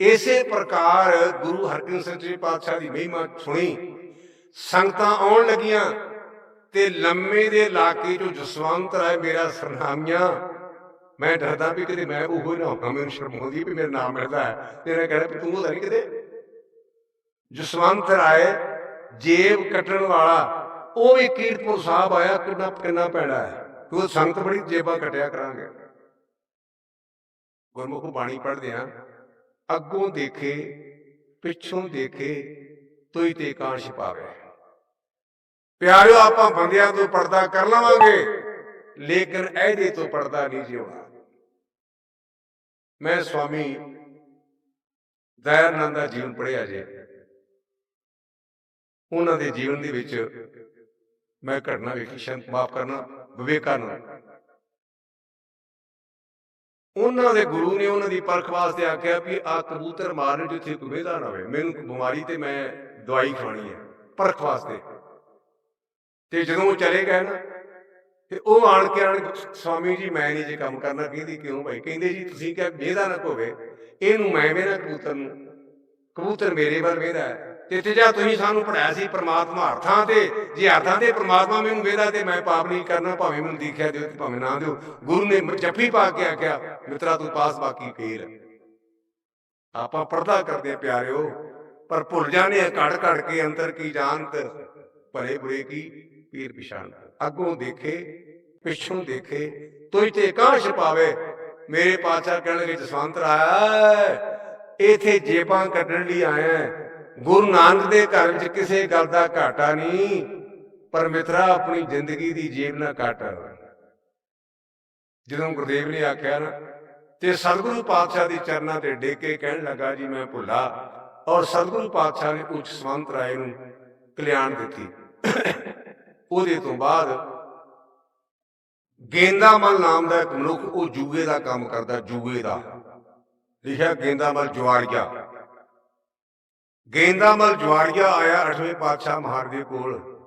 ਇਸੇ ਪ੍ਰਕਾਰ ਗੁਰੂ ਹਰਗੋਬਿੰਦ ਸਿੰਘ ਜੀ ਪਾਤਸ਼ਾਹ ਦੀ ਮਹਿਮਾ ਸੁਣੀ। ਸੰਗਤਾਂ ਆਉਣ ਲੱਗੀਆਂ ਤੇ ਲੰਮੇ ਦੇ ਇਲਾਕੇ ਚੋਂ ਜਸਵੰਤ ਰਾਏ ਮੇਰਾ ਸਰਨਾਮੀਆਂ। ਮੈਂ ਡਰਦਾ ਵੀ ਕਿਤੇ ਮੈਂ ਉਹ ਨਾ ਹੋਵਾਂ, ਮੈਨੂੰ ਸ਼ਰਮ ਆਉਂਦੀ ਵੀ ਮੇਰਾ ਨਾਮ ਮਿਲਦਾ ਹੈ। ਤੇ ਕਹਿੰਦਾ ਵੀ ਤੂੰ ਉਹਦਾ ਨਹੀਂ ਕਿਤੇ। ਜਸਵੰਤ ਰਾਏ ਜੇਬ ਕੱਟਣ ਵਾਲਾ, ਉਹ ਵੀ ਕੀਰਤਪੁਰ ਸਾਹਿਬ ਆਇਆ, ਕਿੰਨਾ ਕਿੰਨਾ ਪੈਣਾ ਹੈ। ਉਹ ਸੰਗਤ ਬੜੀ ਜੇਬਾਂ ਕਟਿਆ ਕਰਾਂਗੇ। ਗੁਰਮੁਖ ਬਾਣੀ ਪੜ੍ਹਦੇ ਆ। ਅੱਗੋਂ ਦੇਖੇ, ਪਿੱਛੋਂ ਦੇਖੇ ਤੋਈ ਤੇ ਕਾਂ ਛਿਪਾਵੇ ਪਿਆਰਿਓ, ਆਪਾਂ ਬੰਦਿਆਂ ਤੋਂ ਪਰਦਾ ਕਰ ਲਵਾਂਗੇ, ਲੇਕਿਨ ਇਹਦੇ ਤੋਂ ਪਰਦਾ ਨਹੀਂ ਜਿਉਣਾ। ਮੈਂ ਸਵਾਮੀ ਦਇਆਨੰਦ ਦਾ ਜੀਵਨ ਪੜ੍ਹਿਆ ਜੇ। ਉਹਨਾਂ ਦੇ ਜੀਵਨ ਦੇ ਵਿੱਚ ਮੈਂ ਘਟਨਾ ਵੇਖੀ ਸ਼ੰਤ ਮਾਫ ਕਰਨਾ, ਵਿਵੇਕਾਨੰਦ। ਉਹਨਾਂ ਦੇ ਗੁਰੂ ਨੇ ਉਹਨਾਂ ਦੀ ਪਰਖ ਵਾਸਤੇ ਆਖਿਆ ਵੀ ਆ ਕਬੂਤਰ ਮਾਰਨ ਜਿੱਥੇ ਕੋਈ ਵੇਦਾ ਨਾ ਹੋਵੇ। ਮੈਨੂੰ ਬਿਮਾਰੀ ਤੇ ਮੈਂ ਦਵਾਈ ਖਾਣੀ ਹੈ, ਪਰਖ ਵਾਸਤੇ। ਤੇ ਜਦੋਂ ਉਹ ਚਲੇ ਗਏ ਨਾ, ਤੇ ਉਹ ਆਣ ਕੇ ਆਣ ਸਵਾਮੀ ਜੀ, ਮੈਂ ਨਹੀਂ ਜੇ ਕੰਮ ਕਰਨਾ, ਕਹਿੰਦੀ ਕਿਉਂ ਭਾਈ? ਕਹਿੰਦੇ ਜੀ, ਤੁਸੀਂ ਕਿਹਾ ਵੇਦਾ ਨਾ ਹੋਵੇ, ਇਹਨੂੰ ਮੈਂ ਵੇਣਾ ਕਬੂਤਰ ਨੂੰ। ਕਬੂਤਰ ਮੇਰੇ ਵੱਲ ਵੇਦਾ ਹੈ। ਤੇ ਜਾ ਤੁਸੀਂ ਸਾਨੂੰ ਪੜਾਇਆ ਸੀ ਪ੍ਰਮਾਤਮਾ ਅਰਥਾਂ ਤੇ, ਜੇ ਅਰਥਾਂ ਤੇ ਪ੍ਰਮਾਤਮਾ ਮੈਨੂੰ ਵੇਦਾ ਤੇ ਮੈਂ ਪਾਪ ਨਹੀਂ ਕਰਨਾ, ਭਾਵੇਂ ਮੈਨੂੰ ਦੀਖਿਆ ਦਿਓ ਤੇ ਭਾਵੇਂ ਨਾ ਦਿਓ। ਗੁਰੂ ਨੇ ਜੱਫੀ ਪਾ ਕੇ ਆਖਿਆ, ਮਿੱਤਰਾ ਤੂੰ ਪਾਸ ਬਾਕੀ ਫੇਰ। ਆਪਾਂ ਪਰਦਾ ਕਰਦੇ ਆ ਪਿਆਰਿਓ, ਪਰ ਭੁੱਲ ਜਾਣੇ ਆ ਘੜ ਘੜ ਕੇ ਅੰਦਰ ਕੀ ਜਾਣਤ, ਭਲੇ ਬੁਰੇ ਕੀ ਪੀਰ ਪਛਾਣ ਅੱਗੋਂ ਦੇਖੇ, ਪਿੱਛੋਂ ਦੇਖੇ ਤੋਈ ਤੇ ਕਾਂਸ਼ ਪਾਵੇ, ਮੇਰੇ ਪਾਤਸ਼ਾਹ ਕਹਿਣ ਲੱਗੇ, ਜਸਵੰਤ ਰਾਇਆ ਇਥੇ ਜੇਬਾਂ ਕੱਢਣ ਲਈ ਆਇਆ ਗੁਰੂ ਨਾਨਕ ਦੇ ਘਰ ਵਿੱਚ ਕਿਸੇ ਗੱਲ ਦਾ ਘਾਟਾ ਨਹੀਂ ਪਰ ਮਿੱਤਰਾ ਆਪਣੀ ਜ਼ਿੰਦਗੀ ਦੀ ਜੇਬ ਨਾਲ ਘਾਟਾ ਜਦੋਂ ਗੁਰਦੇਵ ਨੇ ਆਖਿਆ ਨਾ, ਤੇ ਸਤਿਗੁਰੂ ਪਾਤਸ਼ਾਹ ਦੀ ਚਰਨਾਂ ਤੇ ਡੇਕ ਕੇ ਕਹਿਣ ਲੱਗਾ, ਜੀ ਮੈਂ ਭੁੱਲਾ। ਔਰ ਸਤਿਗੁਰੂ ਪਾਤਸ਼ਾਹ ਨੇ ਉੱਚ ਸਵੰਤ ਰਾਏ ਨੂੰ ਕਲਿਆਣ ਦਿੱਤੀ। ਉਹਦੇ ਤੋਂ ਬਾਅਦ ਗੇਂਦਾਮਲ ਨਾਮ ਦਾ ਇੱਕ ਮਨੁੱਖ, ਉਹ ਜੂਏ ਦਾ ਕੰਮ ਕਰਦਾ, ਜੂਏ ਦਾ। ਲਿਖਿਆ ਗੇਂਦਾਮਲ ਜਵਾੜੀਆ। ਗੇਂਦਾਮਲ ਜਵਾੜੀਆ ਆਇਆ 8ਵੇਂ ਪਾਤਸ਼ਾਹ ਮਹਾਰਾਜ ਦੇ ਕੋਲ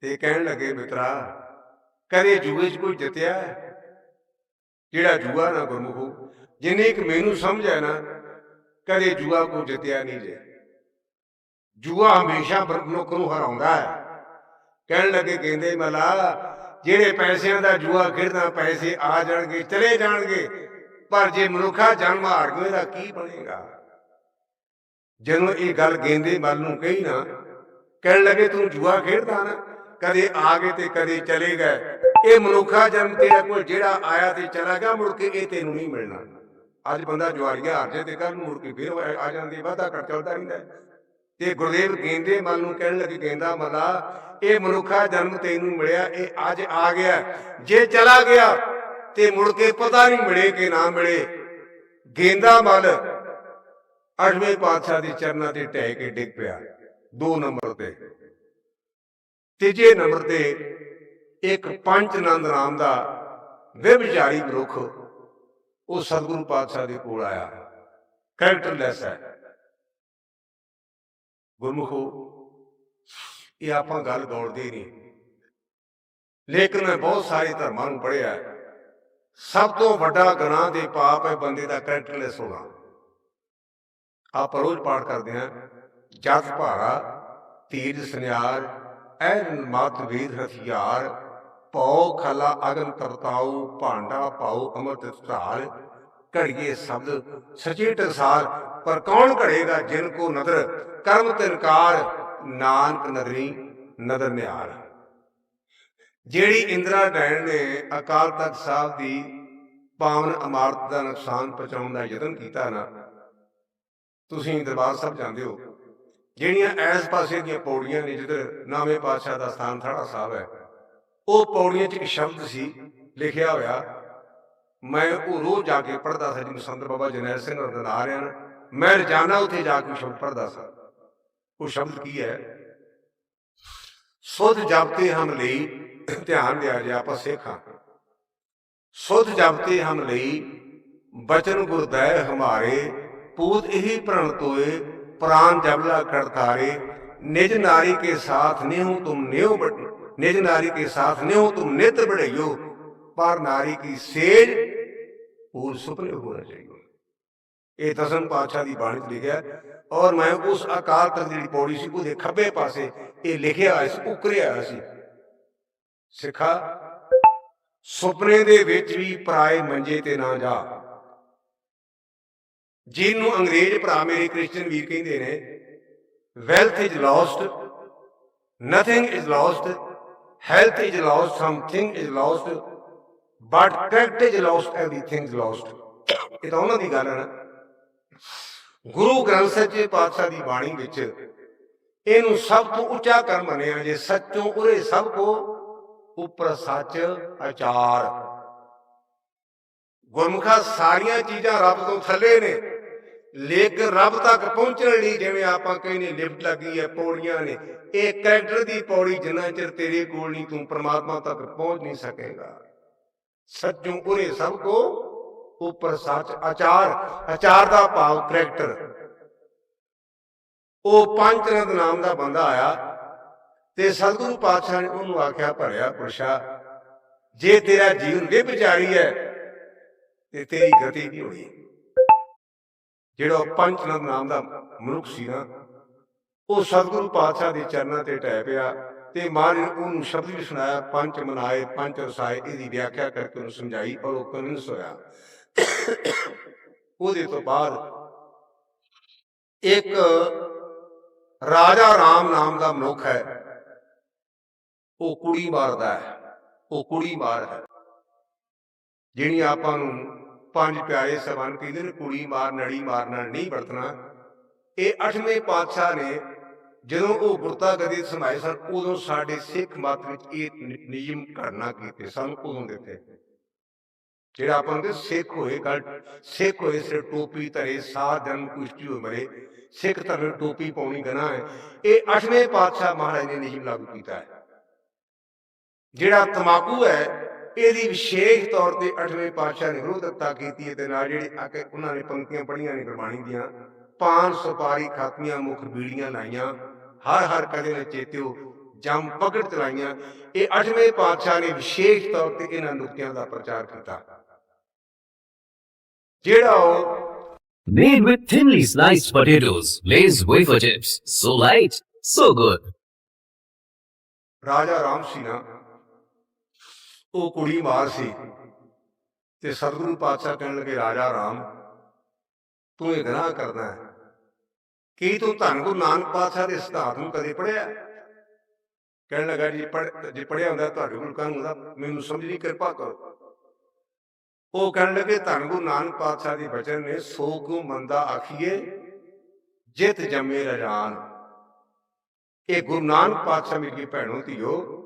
ਤੇ ਕਹਿਣ ਲੱਗੇ, ਮਿੱਤਰਾ, ਕਦੇ ਜੂਏ 'ਚ ਕੋਈ ਜਿੱਤਿਆ ਜਿਹੜਾ ਜੂਆ ਨਾ ਗੁਰਮੁਖੋ ਜਿਨੇ ਇੱਕ ਮੈਨੂੰ ਸਮਝਿਆ ਨਾ, ਕਦੇ ਜੂਆ ਕੋ ਜਿੱਤਿਆ ਨਹੀਂ ਜੇ। ਜੂਆ ਹਮੇਸ਼ਾ ਮਨੁੱਖ ਨੂੰ ਹਰਾਉਂਦਾ ਹੈ। ਕਹਿਣ ਲੱਗੇ, ਕਹਿੰਦੇ, ਮਲਾ, ਜਿਹੜੇ ਪੈਸਿਆਂ ਦਾ ਜੂਆ ਖੇਡਦਾ, ਪੈਸੇ ਆ ਜਾਣਗੇ, ਚਲੇ ਜਾਣਗੇ, ਪਰ ਜੇ ਮਨੁੱਖਾ ਜਨਮ ਹਾਰ ਗਿਆ ਤਾਂ ਕੀ ਬਣੇਗਾ? ਜਦੋਂ ਇਹ ਗੱਲ ਗੇਂਦੇ ਮੱਲ ਨੂੰ ਕਹੀ ਨਾ, ਕਹਿਣ ਲੱਗੇ, ਤੂੰ ਜੂਆ ਖੇਡਦਾ ਨਾ, ਕਦੇ ਆ ਗਏ ਤੇ ਕਦੇ ਚਲੇ ਗਏ। ਇਹ ਮਨੁੱਖਾ ਜਨਮ ਤੇਰਾ ਕੋਲ ਜਿਹੜਾ ਆਇਆ ਤੇ ਚਲਾ ਗਿਆ, ਮੁੜ ਕੇ ਇਹ ਤੈਨੂੰ ਨਹੀਂ ਮਿਲਣਾ। ਅੱਜ ਬੰਦਾ ਜਵਾਰੀਆ ਹਾਰ ਜੇ ਤੇ ਕੱਲ ਮੁੜ ਕੇ ਫਿਰ ਆ ਜਾਂਦੀ, ਵਾਧਾ ਕਰ ਚੱਲਦਾ ਰਹਿੰਦਾ ਤੇ ਗੁਰਦੇਵ ਗੇਂਦੇ ਮਨ ਨੂੰ ਕਹਿਣ ਲੱਗੇ, ਗੇਂਦਾ ਮਲਾ, ਇਹ ਮਨੁੱਖਾ ਜਨਮ ਤੈਨੂੰ ਮਿਲਿਆ, ਇਹ ਅੱਜ ਆ ਗਿਆ ਜੇ ਚਲਾ ਗਿਆ ਤੇ ਮੁੜ ਕੇ ਪਤਾ ਨਹੀਂ ਮਿਲੇ ਕਿ ਨਾ ਮਿਲੇ। ਗੇਂਦਾ ਮਲ ਅਠਵੇਂ ਪਾਤਸ਼ਾਹ ਦੇ ਚਰਨਾਂ ਤੇ ਟਹਿ ਕੇ ਡਿੱਗ ਪਿਆ। ਦੋ ਨੰਬਰ ਤੇ। ਤੀਜੇ ਨੰਬਰ ਤੇ ਇੱਕ ਪੰਚ ਨੰਦ ਨਾਮ ਦਾ ਵਿਭਚਾਰੀ ਮਨੁੱਖ, ਉਹ ਸਤਿਗੁਰੂ ਪਾਤਸ਼ਾਹ ਦੇ ਕੋਲ ਆਇਆ। ਕਰੈਕਟਰਲੈਸ ਹੈ। ਗੁਰਮੁਖੋ, ਇਹ ਆਪਾਂ ਗੱਲ ਦੌੜਦੇ ਨਹੀਂ ਲੇਕਿਨ ਮੈਂ ਬਹੁਤ ਸਾਰੇ ਧਰਮਾਂ ਨੂੰ ਪੜ੍ਹਿਆ। ਸਭ ਤੋਂ ਵੱਡਾ ਗੁਨਾਹ ਦੇ ਪਾਪ ਹੈ ਬੰਦੇ ਦਾ ਕਰੈਕਟਰਲੈਸ ਹੋਣਾ। ਆਪ ਰੋਜ਼ ਪਾਠ ਕਰਦੇ ਹਾਂ, ਜਸ ਭਾਰਾ ਤੀਰ ਸੁਨਿਆਰ, ਐਨ ਮਤ ਵੀਰ ਹਥਿਆਰ, ਪਉ ਖਲਾ ਅਗਨ ਕਰਤਾਉ ਭਾਂਡਾ ਪਾਉ ਅਮਰਤ ਧਾਰ, ਘੜੀਏ ਸ਼ਬਦ ਸਚੇ ਟਸਾਰ ਪਰ ਕੌਣ ਘੜੇਗਾ ਜਿਨ ਕੋ ਨਦਰ, ਕਰਮ ਤਿਨਕਾਰ ਨਾਨਕ ਨਦਰੀ, ਨਦਰ ਨਿਹਾਲ ਜਿਹੜੀ ਇੰਦਰਾ ਡੈਣ ਨੇ ਅਕਾਲ ਤਖਤ ਸਾਹਿਬ ਦੀ ਪਾਵਨ ਇਮਾਰਤ ਦਾ ਨੁਕਸਾਨ ਪਹੁੰਚਾਉਣ ਦਾ ਯਤਨ ਕੀਤਾ ਨਾ ਤੁਸੀਂ ਦਰਬਾਰ ਸਾਹਿਬ ਜਾਂਦੇ ਹੋ। ਜਿਹੜੀਆਂ ਐਸ ਪਾਸੇ ਦੀਆਂ ਪੌੜੀਆਂ ਨੇ, ਜਿੱਧਰ ਨਾਵੇਂ ਪਾਤਸ਼ਾਹ ਦਾ ਸਥਾਨ ਥੜਾ ਸਾਹਿਬ ਹੈ, ਉਹ ਪੌੜੀਆਂ 'ਚ ਇੱਕ ਸ਼ਬਦ ਸੀ, ਲਿਖਿਆ ਹੋਇਆ, ਮੈਂ ਉਹ ਰੋਜ਼ ਜਾ ਕੇ ਪੜ੍ਹਦਾ ਸੀ ਜਿਵੇਂ ਸੰਤ ਬਾਬਾ ਜਨੈਲ ਸਿੰਘ ਹੋਰ ਦਿਨ ਮੈਂ ਰੋਜ਼ਾਨਾ ਉੱਥੇ ਜਾ ਕੇ ਸ਼ਬਦ ਪੜ੍ਹਦਾ ਸਾਂ। ਉਹ ਸ਼ਬਦ ਕੀ ਹੈ? ਸੁਧ ਜਪਤੇ ਹਮ ਲਈ ਧਿਆਨ ਦਿਆ ਜੇ ਆਪਾਂ ਸੇਖਾਂ ਸੁਧ ਜਪਤੇ ਹਮ ਲਈ ਬਚਨ ਗੁਰਦੈ ਹਮਾਰੇ ਪੂਤ ਇਹੀ ਪ੍ਰਣ ਤੋਏ, ਪ੍ਰਾਨ ਜਬਲਾ ਕਰਤਾਰੇ ਨਿਜ ਨਾਰੀ ਕੇ ਸਾਥ ਨਿਹੁ ਤੁਮ ਨਿਉ ਬਟ ਨਿਜ ਨਾਰੀ ਕੇ ਸਾਥ ਨਿਹੁ ਤੁਮ ਨਿਤ ਬੜਈਓ ਪਰ ਨਾਰੀ ਕੀ ਸੇਜ ਪੂਰ ਸੁਪਨੇ ਹੋਣਾ ਚਾਹੀਏ ਇਹ ਦਸਮ ਪਾਤਸ਼ਾਹ ਦੀ ਬਾਣੀ 'ਚ ਲਿਖਿਆ ਔਰ ਮੈਂ ਉਸ ਅਕਾਲ ਤਖਤ ਦੀ ਜਿਹੜੀ ਪੌੜੀ ਸੀ, ਉਹਦੇ ਖੱਬੇ ਪਾਸੇ ਇਹ ਲਿਖਿਆ ਹੋਇਆ ਸੀ, ਉਕਰਿਆ ਸੀ। ਸਿੱਖਾ, ਸੁਪਨੇ ਦੇ ਵਿੱਚ ਵੀ ਪਰਾਏ ਮੰਜੇ ਤੇ ਨਾ ਜਾ। ਜਿਹਨੂੰ ਅੰਗਰੇਜ਼ ਭਰਾ ਮੇਰੇ ਕ੍ਰਿਸਚੀਅਨ ਵੀਰ ਕਹਿੰਦੇ ਨੇ wealth is lost nothing is lost health is lost something is lost but character is lost everything is lost ਇਹ ਤਾਂ ਉਹਨਾਂ ਦੀ ਗੱਲ ਹੈ ਗੁਰੂ ਗ੍ਰੰਥ ਸੱਚੇ ਪਾਤਸ਼ਾਹ ਦੀ ਬਾਣੀ ਵਿੱਚ ਇਹਨੂੰ ਸਭ ਤੋਂ ਉੱਚਾ ਕਰ ਮੰਨਿਆ ਜੇ ਸੱਚੋਂ ਉਰੇ ਸਭ ਕੋ ਉਪਰ ਸੱਚ ਆਚਾਰ। ਗੁਰਮੁਖਾ ਸਾਰੀਆਂ ਚੀਜ਼ਾਂ ਰੱਬ ਤੋਂ ਥੱਲੇ ਨੇ। ਲੇਕ ਰੱਬ ਤੱਕ ਪਹੁੰਚਣ ਲਈ ਜਿਵੇਂ ਆਪਾਂ ਕਹਿੰਦੇ ਲਿਫਟ ਲੱਗੀ ਹੈ, ਪੌੜੀਆਂ ਨੇ। ਇਹ ਕਰੈਕਟਰ ਦੀ ਪੌੜੀ ਜਿੰਨਾ ਚਿਰ ਤੇਰੇ ਕੋਲ ਨਹੀਂ, ਤੂੰ ਪ੍ਰਮਾਤਮਾ ਤੱਕ ਪਹੁੰਚ ਨਹੀਂ ਸਕੇਗਾ। ਸੱਚੋਂ ਉਰੇ ਸਭ ਕੋ ਉਪਰ ਸੱਚ। ਆਚਾਰ ਆਚਾਰ ਦਾ ਭਾਵ ਕਰੈਕਟਰ। ਉਹ ਪੰਜ ਰੰਗ ਨਾਮ ਦਾ ਬੰਦਾ ਆਇਆ ਤੇ ਸਤਿਗੁਰੂ ਪਾਤਸ਼ਾਹ ਨੇ ਉਹਨੂੰ ਆਖਿਆ, ਭਰਿਆ ਪੁਰਸ਼ਾ, ਜੇ ਤੇਰਾ ਜੀਵਨ ਵਿਭਚਾਰੀ ਹੈ ਤੇ ਤੇਰੀ ਗਤੀ ਕੀ ਹੋਣੀ ਜਿਹੜਾ ਉਹ ਪੰਜ ਰੰਗ ਨਾਮ ਦਾ ਮਨੁੱਖ ਸੀ ਨਾ, ਉਹ ਸਤਿਗੁਰੂ ਪਾਤਸ਼ਾਹ ਦੇ ਚਰਨਾਂ ਤੇ ਟਹਿ ਪਿਆ ਤੇ ਮਾਂ ਨੇ ਉਹਨੂੰ ਸ਼ਬਦ ਵੀ ਸੁਣਾਇਆ ਪੰਚ ਮਨਾਏ ਪੰਚ ਰਸਾਏ, ਇਹਦੀ ਵਿਆਖਿਆ ਕਰਕੇ ਉਹਨੂੰ ਸਮਝਾਈ ਔਰ ਉਹ ਕਨਵਿੰਸ ਹੋਇਆ। ਉਹਦੇ ਤੋਂ ਬਾਅਦ ਇੱਕ ਰਾਜਾ ਰਾਮ ਨਾਮ ਦਾ ਮਨੁੱਖ ਹੈ, ਉਹ ਕੁੜੀ ਮਾਰਦਾ ਹੈ, ਉਹ ਕੁੜੀ ਮਾਰ ਹੈ ਜਿਹੜੀ ਆਪਾਂ ਨੂੰ ਪੰਜ ਪਿਆਰੇ ਸਬਨ ਕਹਿੰਦੇ ਨੇ ਕੁੜੀ ਮਾਰ, ਨੜੀ ਮਾਰਨਾ ਨਹੀਂ ਵਰਤਣਾ। ਇਹ ਅਠਵੇਂ ਪਾਤਸ਼ਾਹ ਨੇ ਜਦੋਂ ਉਹ ਗੁਰਤਾ ਗਦੀ ਸਮਾਏ ਸਨ, ਉਦੋਂ ਸਾਡੇ ਸਿੱਖ ਮਤ ਵਿੱਚ ਇਹ ਨਿਯਮ ਕਰਨਾ ਕੀਤੇ ਸਨ, ਉਦੋਂ ਦਿੱਤੇ ਜਿਹੜਾ ਆਪਾਂ ਨੂੰ ਸਿੱਖ ਹੋਏ ਗੱਲ, ਸਿੱਖ ਹੋਏ ਸਿਰ ਟੋਪੀ ਧਰੇ, ਸਾਧ ਜਨਮ ਕੁਸ਼ਤੀ ਹੋ ਮਰੇ, ਸਿੱਖ ਧਰਮ ਟੋਪੀ ਪਾਉਣੀ ਗਨਾ ਹੈ। ਇਹ ਅੱਠਵੇਂ ਪਾਤਸ਼ਾਹ ਮਹਾਰਾਜ ਨੇ ਨਿਯਮ ਲਾਗੂ ਕੀਤਾ ਹੈ। ਜਿਹੜਾ ਤਮਾਕੂ ਹੈ ਇਹਦੀ ਵਿਸ਼ੇਸ਼ ਤੌਰ ਤੇ ਅੱਠਵੇਂ ਪਾਤਸ਼ਾਹ ਨੇ ਵਿਰੋਧਤਾ ਕੀਤੀ ਤੇ ਨਾਲ ਜਿਹੜੇ ਆ ਕੇ ਉਹਨਾਂ ਨੇ ਪੰਕਤੀਆਂ ਪੜ੍ਹੀਆਂ ਨੇ ਗੁਰਬਾਣੀ ਦੀਆਂ ਪਾਨ ਸੁਪਾਰੀ ਖਾਤਮੀਆਂ ਮੁਖ ਬੀੜੀਆਂ ਲਾਈਆਂ ਹਰ ਹਰ ਕਦੇ ਨੇ ਚੇਤਿਓ ਜੰਮ ਪਕੜ ਚਲਾਈਆਂ ਇਹ ਅੱਠਵੇਂ ਪਾਤਸ਼ਾਹ ਨੇ ਵਿਸ਼ੇਸ਼ ਤੌਰ ਤੇ ਇਹਨਾਂ ਨੁਕਤਿਆਂ ਦਾ ਪ੍ਰਚਾਰ ਕੀਤਾ ਜਿਹੜਾ ਉਹ Made with thinly sliced potatoes, Lay's wafer chips. So light, so good. ਰਾਜਾ ਰਾਮ ਸੀ ਨਾ ਉਹ ਕੁੜੀ ਮਾਰ ਸੀ। ਤੇ ਸਤਿਗੁਰੂ ਪਾਤਸ਼ਾਹ ਕਹਿਣ ਲੱਗੇ, ਰਾਜਾ ਰਾਮ, ਤੂੰ ਇਹ ਗੁਨਾਹ ਕਰਦਾ ਹੈ। ਕੀ ਤੂੰ ਧੰਨ ਗੁਰੂ ਨਾਨਕ ਪਾਤਸ਼ਾਹ ਦੇ ਸਿਧਾਂਤ ਨੂੰ ਕਦੇ ਪੜਿਆ ਕਹਿਣ ਲੱਗਾ, ਜੀ ਪੜ ਜੇ ਪੜਿਆ ਹੁੰਦਾ ਤੁਹਾਡੇ ਕੋਲ ਕਾਹਨੂੰ ਦਾ ਮੈਨੂੰ ਸਮਝ ਨਹੀਂ ਕਿਰਪਾ ਕਰੋ। ਉਹ ਕਹਿਣ ਲੱਗੇ, ਧੰਨ ਗੁਰੂ ਨਾਨਕ ਪਾਤਸ਼ਾਹ ਦੀ ਬਚਨ ਨੇ ਸੋ ਕੋ ਮੰਦਾ ਆਖੀਏ, ਜਿਤ ਜੰਮੇ ਰਜਾਨ। ਇਹ ਗੁਰੂ ਨਾਨਕ ਪਾਤਸ਼ਾਹ ਮੇਰੀ ਭੈਣੋ, ਧੀਓ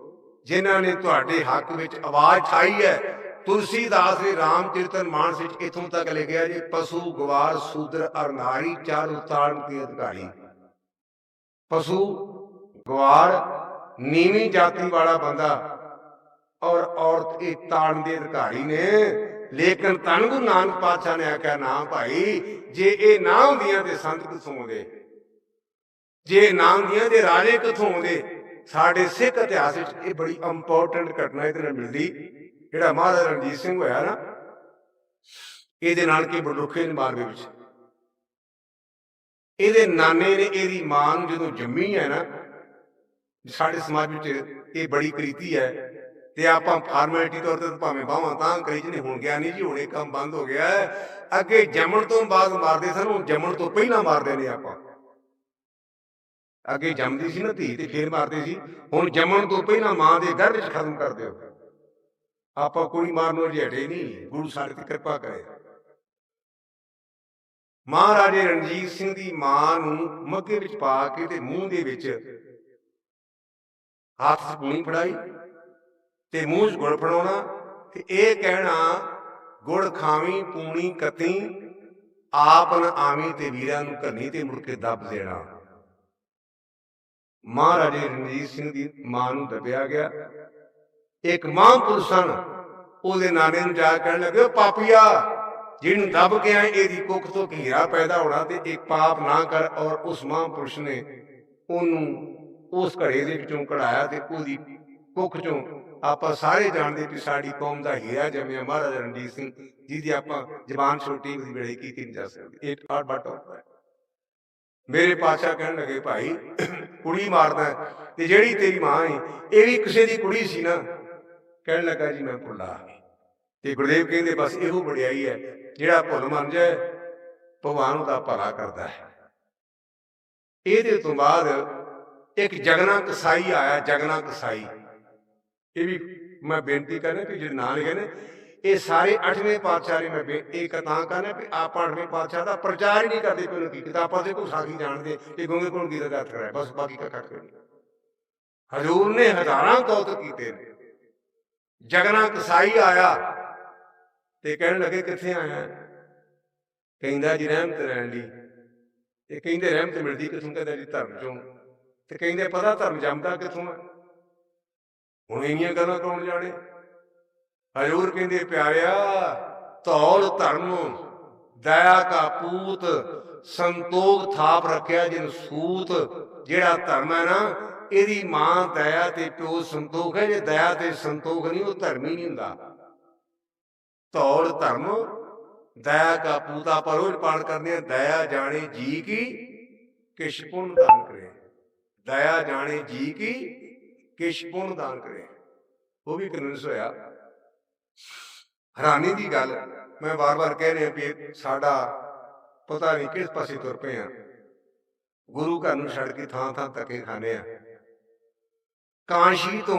ਜਿਨ੍ਹਾਂ ਨੇ ਤੁਹਾਡੇ ਹੱਕ ਵਿੱਚ ਆਵਾਜ਼ ਉਠਾਈ ਹੈ ਤੁਲਸੀਦਾਸ ਦੇ ਰਾਮਚਰਿਤਨ ਮਾਨਸ ਵਿੱਚ ਇਥੋਂ ਤੱਕ ਲਿਖਿਆ ਜੀ, ਪਸ਼ੂ, ਗਵਾਰ, ਸੂਦਰ ਅਰ ਨਾਰੀ ਚਾਰੂ ਤਾਰਨ ਅਧਿਕਾਰੀ। ਪਸ਼ੂ, ਗਵਾਰ, ਨੀਵੀਂ ਜਾਤੀ ਵਾਲਾ ਬੰਦਾ ਔਰ ਔਰਤ ਇਹ ਤਾਣ ਦੇ ਅਧਿਕਾਰੀ ਨੇ, ਲੇਕਿਨ ਤਨ ਗੁਰੂ ਨਾਨਕ ਪਾਤਸ਼ਾਹ ਨੇ ਆਖਿਆ, ਨਾ ਭਾਈ, ਜੇ ਇਹ ਨਾ ਹੁੰਦੀਆਂ ਤੇ ਸੰਤ ਕਿਥੋਂ ਆਉਂਦੇ? ਜੇ ਨਾ ਹੁੰਦੀਆਂ ਤੇ ਰਾਜੇ ਕਿਥੋਂ ਆਉਂਦੇ? ਸਾਡੇ ਸਿੱਖ ਇਤਿਹਾਸ ਵਿੱਚ ਇਹ ਬੜੀ ਇੰਪੋਰਟੈਂਟ ਘਟਨਾ ਇਹਦੇ ਨਾਲ ਮਿਲਦੀ, ਜਿਹੜਾ ਮਹਾਰਾਜਾ ਰਣਜੀਤ ਸਿੰਘ ਹੋਇਆ ਨਾ, ਇਹਦੇ ਨਾਲ ਕੀ ਬੜੁੱਖੇ ਨੇ ਮਾਰਵੇ ਵਿੱਚ। ਇਹਦੇ ਨਾਨੇ ਨੇ ਇਹਦੀ ਮਾਂ ਨੂੰ ਜਦੋਂ ਜੰਮੀ ਹੈ ਨਾ, ਸਾਡੇ ਸਮਾਜ ਵਿੱਚ ਇਹ ਬੜੀ ਕਰੀਤੀ ਹੈ, ਤੇ ਆਪਾਂ ਫਾਰਮੈਲਿਟੀ ਤੌਰ ਤੇ ਭਾਵੇਂ ਬਾਹਾਂ ਤਾਂ ਕਰੀ ਜਿਹਨੇ, ਹੁਣ ਗਿਆ ਨਹੀਂ ਜੀ, ਹੁਣ ਇਹ ਕੰਮ ਬੰਦ ਹੋ ਗਿਆ ਅੱਗੇ ਜੰਮਣ ਤੋਂ ਬਾਅਦ ਮਾਰਦੇ ਸਨ, ਹੁਣ ਜੰਮਣ ਤੋਂ ਪਹਿਲਾਂ ਮਾਰਦੇ ਨੇ ਆਪਾਂ। ਅੱਗੇ ਜੰਮਦੀ ਸੀ ਨਾ ਧੀ ਤੇ ਫੇਰ ਮਾਰਦੇ ਸੀ। ਹੁਣ ਜੰਮਣ ਤੋਂ ਪਹਿਲਾਂ ਮਾਂ ਦੇ ਗਰਭ ਵਿੱਚ ਖਤਮ ਕਰ ਦਿਓ। ਆਪਾਂ ਕੁੜੀ ਮਾਰਨੋਂ ਜਿਹੜੇ ਨਹੀਂ। ਗੁਰੂ ਸਾਡੇ ਤੇ ਕਿਰਪਾ ਕਰੇ। ਮਹਾਰਾਜੇ ਰਣਜੀਤ ਸਿੰਘ ਦੀ ਮਾਂ ਨੂੰ ਮੱਗੇ ਵਿੱਚ ਪਾ ਕੇ ਤੇ ਮੂੰਹ ਦੇ ਵਿੱਚ ਹੱਥ 'ਚ ਪੂਣੀ ਫੜਾਈ ਤੇ ਮੂੰਹ 'ਚ ਗੁੜ ਫੜਾਉਣਾ ਤੇ ਇਹ ਕਹਿਣਾ, ਗੁੜ ਖਾਵੀਂ, ਪੂਣੀ ਕਤੀ, ਆਪ ਨ ਆਵੀਂ ਤੇ ਵੀਰਾਂ ਨੂੰ ਘੰਨੀ ਤੇ ਮੁੜ ਕੇ ਦੱਬ ਦੇਣਾ। ਮਹਾਰਾਜੇ ਰਣਜੀਤ ਸਿੰਘ ਦੀ ਮਾਂ ਨੂੰ ਦੱਬਿਆ ਗਿਆ। ਇੱਕ ਮਹਾਂਪੁਰਸ਼ ਸਨ, ਉਹਦੇ ਨਾਨੇ ਨੂੰ ਜਾ ਕੇ ਕਹਿਣ ਲੱਗੇ ਪਾਪੀਆ, ਜਿਹਨੂੰ ਦੱਬ ਕੇ ਆਏ, ਇਹਦੀ ਕੁੱਖ ਤੋਂ ਘੀਰਾ ਪੈਦਾ ਹੋਣਾ ਤੇ ਇੱਕ ਪਾਪ ਨਾ ਕਰ। ਔਰ ਉਸ ਮਹਾਂਪੁਰਸ਼ ਨੇ ਉਹਨੂੰ ਉਸ ਘੜੇ ਦੇ ਵਿੱਚੋਂ ਕਢਾਇਆ ਤੇ ਉਹਦੀ ਕੁੱਖ ਚੋਂ ਆਪਾਂ ਸਾਰੇ ਜਾਣਦੇ ਕਿ ਸਾਡੀ ਕੌਮ ਦਾ ਹੀਰਾ ਜਿਵੇਂ ਮਹਾਰਾਜਾ ਰਣਜੀਤ ਸਿੰਘ, ਜਿਹਦੀ ਆਪਾਂ ਜ਼ਬਾਨ ਛੋਟੀ ਉਹਦੀ ਬੜਾਈ ਕੀਤੀ ਨਹੀਂ ਜਾ ਸਕਦੀ। ਇਹ ਆਰ ਬਟ ਹੈ ਮੇਰੇ ਪਾਸ਼ਾ ਕਹਿਣ ਲੱਗੇ, ਭਾਈ, ਕੁੜੀ ਮਾਰਦਾ ਤੇ ਜਿਹੜੀ ਤੇਰੀ ਮਾਂ ਹੈ ਇਹ ਵੀ ਕਿਸੇ ਦੀ ਕੁੜੀ ਸੀ ਨਾ? ਕਹਿਣ ਲੱਗਾ, ਜੀ, ਮੈਂ ਭੁੱਲਾ ਤੇ ਗੁਰਦੇਵ ਕਹਿੰਦੇ, ਬਸ ਇਹੋ ਵਡਿਆਈ ਹੈ, ਜਿਹੜਾ ਭੁੱਲ ਮੰਨ ਜਾਏ, ਭਗਵਾਨ ਦਾ ਭਲਾ ਕਰਦਾ ਹੈ। ਇਹਦੇ ਤੋਂ ਬਾਅਦ ਇੱਕ ਜਗਨਾ ਕਸਾਈ ਆਇਆ ਜਗਨਾ ਕਸਾਈ ਇਹ ਵੀ ਮੈਂ ਬੇਨਤੀ ਕਰਨਾ ਕਿ ਜਿਹੜੇ ਨਾਂ ਲਿਖੇ ਨੇ ਇਹ ਸਾਰੇ 8ਵੇਂ ਪਾਤਸ਼ਾਹ ਨੇ ਮੈਂ ਬੇ- ਇਹ ਕਥਾ ਕਰਨਾ ਕਿ ਆਪਾਂ 8ਵੇਂ ਪਾਤਸ਼ਾਹ ਦਾ ਪ੍ਰਚਾਰ ਹੀ ਨਹੀਂ ਕਰਦੇ ਕੋਈ ਕੀ ਕਿਤਾਬਾਂ ਦੇ ਕੋਈ ਸਾਖੀ ਜਾਣਦੇ ਇਹ ਗੋਂਗੇ ਕੋਲ ਗੀਤਾ ਦਾ ਕਰਾਇਆ ਬਸ ਬਾਕੀ ਕਾ ਕੱਟ ਕੋਈ ਹਜ਼ੂਰ ਨੇ ਹਜ਼ਾਰਾਂ ਕੌਤਕ ਕੀਤੇ ਨੇ। ਜਗਨਾ ਕਸਾਈ ਆਇਆ ਤੇ ਕਹਿਣ ਲੱਗੇ, ਕਿੱਥੇ ਆਇਆ? ਕਹਿੰਦਾ ਜੀ, ਰਹਿਮਤ ਰਹਿਣ ਲਈ। ਤੇ ਕਹਿੰਦੇ, ਰਹਿਮਤ ਮਿਲਦੀ ਕਿਥੋਂ? ਕਹਿੰਦਾ ਜੀ, ਧਰਮ ਚੋਂ। ਤੇ ਕਹਿੰਦੇ, ਪਤਾ ਧਰਮ ਜੰਮਦਾ ਕਿੱਥੋਂ ਹੈ ਹੁਣ ਇੰਨੀਆਂ ਗੱਲਾਂ ਕੌਣ ਜਾਣੇ? ਹਜ਼ੂਰ ਕਹਿੰਦੇ ਪਿਆਰਿਆ ਧੌਲ ਧਰਮ ਦਇਆ ਕਾ ਪੂਤ ਸੰਤੋਖ ਥਾਪ ਰੱਖਿਆ ਜਿਨ ਸੂਤ ਜਿਹੜਾ ਧਰਮ ਹੈ ਨਾ ਇਹਦੀ ਮਾਂ ਦਇਆ ਤੇ ਪਿਓ ਸੰਤੋਖ ਹੈ ਜੇ ਦਇਆ ਤੇ ਸੰਤੋਖ ਨਹੀਂ ਉਹ ਧਰਮ ਹੀ ਨਹੀਂ ਹੁੰਦਾ। ਧੌਲ ਧਰਮ ਦਇਆ ਕਾ ਪੂਤਾ ਪਰ ਪਾਲ ਕਰਦੇ ਆ, ਦਇਆ ਜਾਣੇ ਜੀ ਕੀ ਕਿਛ ਪੁੰਨ ਦਾਨ ਕਰੇ। ਦਇਆ ਜਾਣੇ ਜੀ ਕੀ ਕਿਛ ਪੁੰਨ ਦਾਨ ਕਰੇ। ਉਹ ਵੀ ਕਨਵਿੰਸ ਹੋਇਆ ਹੈਰਾਨੀ ਦੀ ਗੱਲ, ਮੈਂ ਵਾਰ-ਵਾਰ ਕਹਿ ਰਿਹਾ ਵੀ ਸਾਡਾ ਪਤਾ ਨਹੀਂ ਕਿਸ ਪਾਸੇ ਤੁਰ ਪਏ ਆ ਗੁਰੂ ਘਰ ਨੂੰ ਛੱਡ ਕੇ ਥਾਂ ਥਾਂ ਧੱਕੇ ਖਾਣੇ ਆ ਕਾਂਸ਼ੀ ਤੋਂ